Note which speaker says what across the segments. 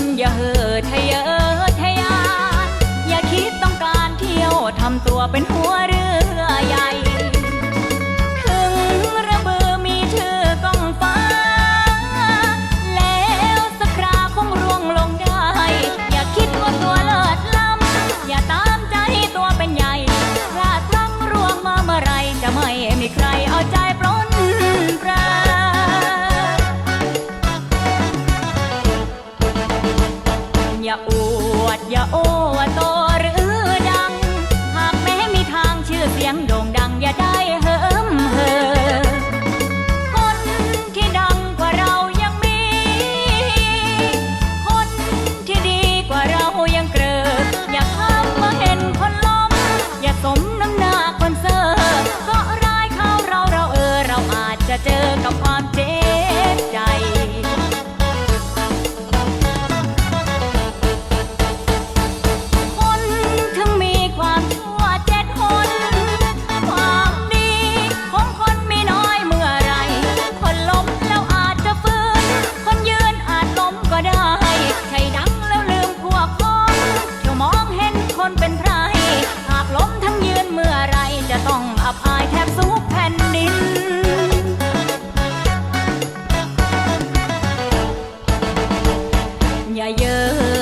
Speaker 1: มอย่าเห่อทะเยอทะยาน อย่าคิดต้องการเที่ยวทำตัวเป็นหัวเรือใหญ่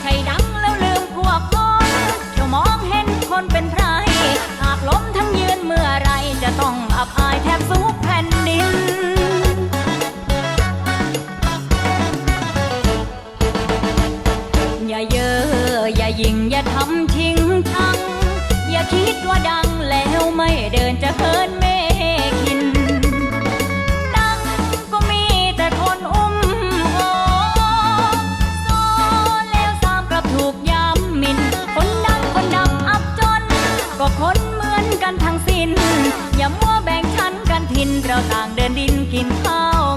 Speaker 1: ใช่ดังแล้วลืมพวกพ้เจ้ามองเห็นคนเป็นไพรหากล้มทั้งยืนเมื่อไรจะต้องอัยแทบสูบแผ่นดิน อย่าเย่ออย่ายิงอย่าทำทิ้งทั้ง อย่าคิดว่าดังแล้วไม่เดินจะเพินไม่ันทั้งสิ้น อย่ามัวแบ่งชั้นกันทิน เราต่างเดินดินกินข้าว